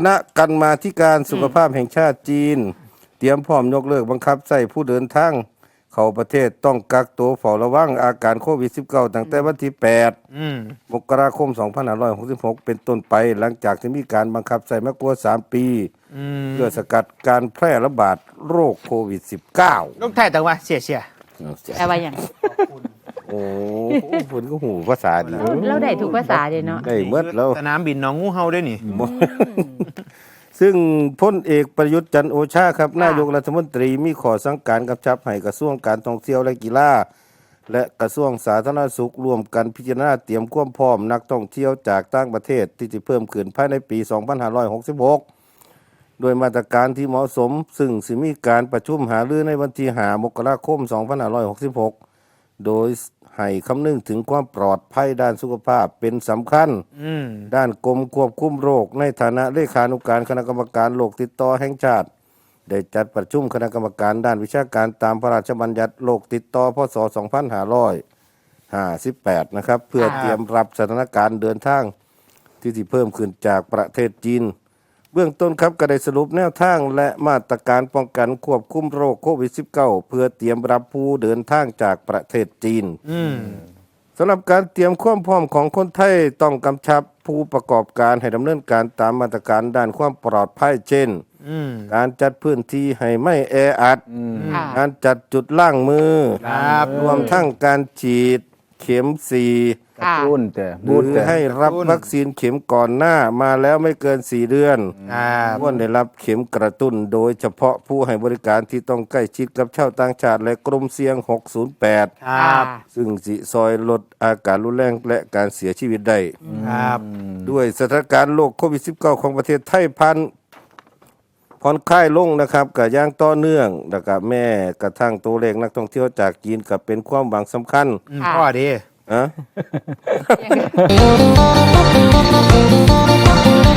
คณะกรรมาธิการสุขภาพแห่งชาติจีน เตรียมพร้อมยกเลิกบังคับใส่ผู้เดินทางเข้าประเทศต้องกักตัวเฝ้าระวังอาการโควิด -19 ตั้งแต่วันที่8อืมมกราคม 2566 เป็นต้นไปหลังจากที่มีการบังคับใส่มากกว่า 3 ปีอืมเพื่อสกัดการแพร่ระบาดโรคโควิด -19 ลูกไทยแต่ว่าเสียเสียแปลว่าอย่าง โอ้โหฝนก็หูภาษาดีเราได้ถูกภาษาเลยเนาะได้เมื่อแล้วสนามบินหน้องงูเห่าด้วยนี่ ซึ่งพลเอกประยุทธ์จันทร์โอชาครับนายกรัฐมนตรีมีขอสั่งการกำชับให้กระทรวงการท่องเที่ยวและกีฬาและกระทรวงสาธารณสุขร่วมกันพิจารณาเตรียมความพร้อมนักท่องเที่ยวจากต่างประเทศที่จะเพิ่มขึ้นภายในปี 2566 โดยมาตรการที่เหมาะสม ซึ่งสิมีการประชุมหารือในวันที่5มกราคม 2566 โดยให้คำนึงถึงความปลอดภัยด้านสุขภาพเป็นสำคัญอืมด้านกรมควบคุมโรค ในฐานะเลขานุการคณะกรรมการโรคติดต่อแห่งชาติ ได้จัดประชุมคณะกรรมการด้านวิชาการตามพระราชบัญญัติโรคติดต่อพศ 2558 นะครับ เพื่อเตรียมรับสถานการณ์เดินทางที่ที่เพิ่มขึ้นจากประเทศจีน เบื้องต้นครับก็ได้สรุปแนวทางและมาตรการป้องกันควบคุมโรคโควิด -19 เพื่อเตรียมรับผู้เดินทางจากประเทศจีนอืมสำหรับการเตรียมความพร้อมของคนไทยต้องกำชับผู้ประกอบการให้ดำเนินการตามมาตรการด้านความปลอดภัยเช่นอืมการจัดพื้นที่ให้ไม่แออัดค่ะการจัดจุดล่างมือครับรวมทั้งการฉีด เข็มสีกระตุ้นแต่หบูรืดอแต่ให้รับวัคซีนเข็มก่อนหน้ามาแล้วไม่เกิน4เดือนครับควรได้รับเข็มกระตุ้น โดยเฉพาะผู้ให้บริการที่ต้องใกล้ชิดกับชาวต่างชาติและกลุ่มเสี่ยง 608 ครับซึ่งสิซอยลดอาการรุนแรงและการเสียชีวิตได้ ครับ ด้วยสถานการณ์โรคโควิด -19 ของประเทศไทยพัน ผ่อนคลายลงนะครับกับย่างต่อเนื่องนะครับแม่กระทั่งตัวเลขนักท่องเที่ยวจากจีนกับเป็นความหวังสำคัญอืมค่ะพ่อดี อะยังไง